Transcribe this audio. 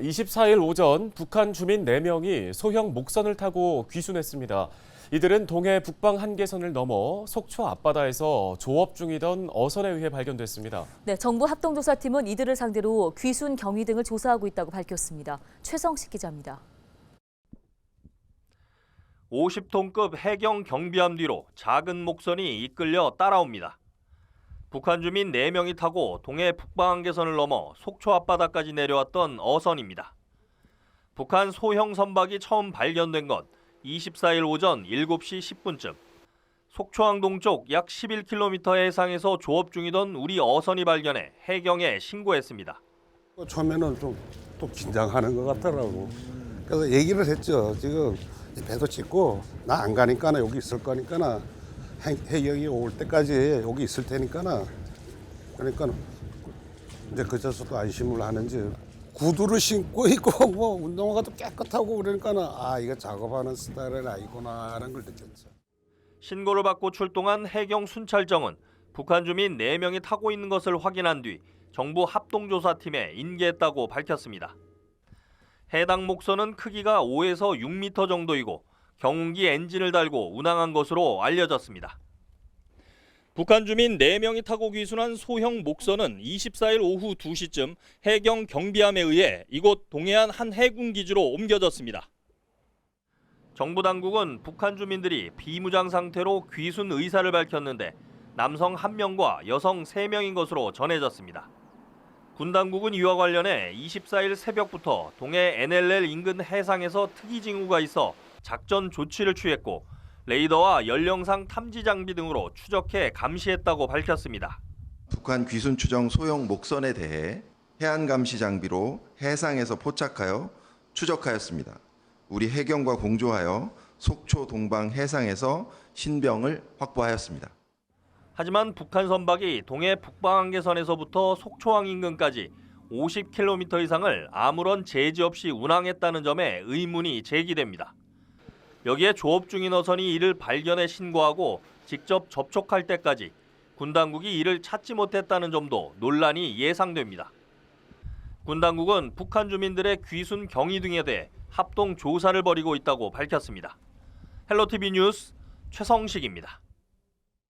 24일 오전 북한 주민 4명이 소형 목선을 타고 귀순했습니다. 이들은 동해 북방 한계선을 넘어 속초 앞바다에서 조업 중이던 어선에 의해 발견됐습니다. 네, 정부 합동조사팀은 이들을 상대로 귀순 경위 등을 조사하고 있다고 밝혔습니다. 최성식 기자입니다. 50톤급 해경 경비함 뒤로 작은 목선이 이끌려 따라옵니다. 북한 주민 4명이 타고 동해 북방한계선을 넘어 속초 앞바다까지 내려왔던 어선입니다. 북한 소형 선박이 처음 발견된 건 24일 오전 7시 10분쯤 속초항 동쪽 약 11km 해상에서 조업 중이던 우리 어선이 발견해 해경에 신고했습니다. 처음에는 좀또 긴장하는 것 같더라고. 그래서 얘기를 했죠. 지금 이 배도 찍고 나 안 가니까나 여기 있을 거니까나 해- 해경이 올 때까지 여기 있을 테니까나 그러니까 이제 그제서도 안심을 하는지 구두를 신고 있고 뭐 운동화도 깨끗하고 그러니까는 아 이거 작업하는 스타일은 아니구나 하는 걸 느꼈죠. 신고를 받고 출동한 해경 순찰정은 북한 주민 4명이 타고 있는 것을 확인한 뒤 정부 합동조사팀에 인계했다고 밝혔습니다. 해당 목선은 크기가 5에서 6m 정도이고 경운기 엔진을 달고 운항한 것으로 알려졌습니다. 북한 주민 4명이 타고 귀순한 소형 목선은 24일 오후 2시쯤 해경 경비함에 의해 이곳 동해안 한 해군 기지로 옮겨졌습니다. 정부 당국은 북한 주민들이 비무장 상태로 귀순 의사를 밝혔는데 남성 1명과 여성 3명인 것으로 전해졌습니다. 군 당국은 이와 관련해 24일 새벽부터 동해 NLL 인근 해상에서 특이 징후가 있어 작전 조치를 취했고 레이더와 연령상 탐지 장비 등으로 추적해 감시했다고 밝혔습니다. 북한 귀순 추정 소형 목선에 대해 해안 감시 장비로 해상에서 포착하여 추적하였습니다. 우리 해경과 공조하여 속초 동방 해상에서 신병을 확보하였습니다. 하지만 북한 선박이 동해 북방한계선에서부터 속초항 인근까지 50km 이상을 아무런 제지 없이 운항했다는 점에 의문이 제기됩니다. 여기에 조업 중인 어선이 이를 발견해 신고하고 직접 접촉할 때까지 군 당국이 이를 찾지 못했다는 점도 논란이 예상됩니다. 군 당국은 북한 주민들의 귀순 경위 등에 대해 합동 조사를 벌이고 있다고 밝혔습니다. 헬로티비 뉴스 최성식입니다.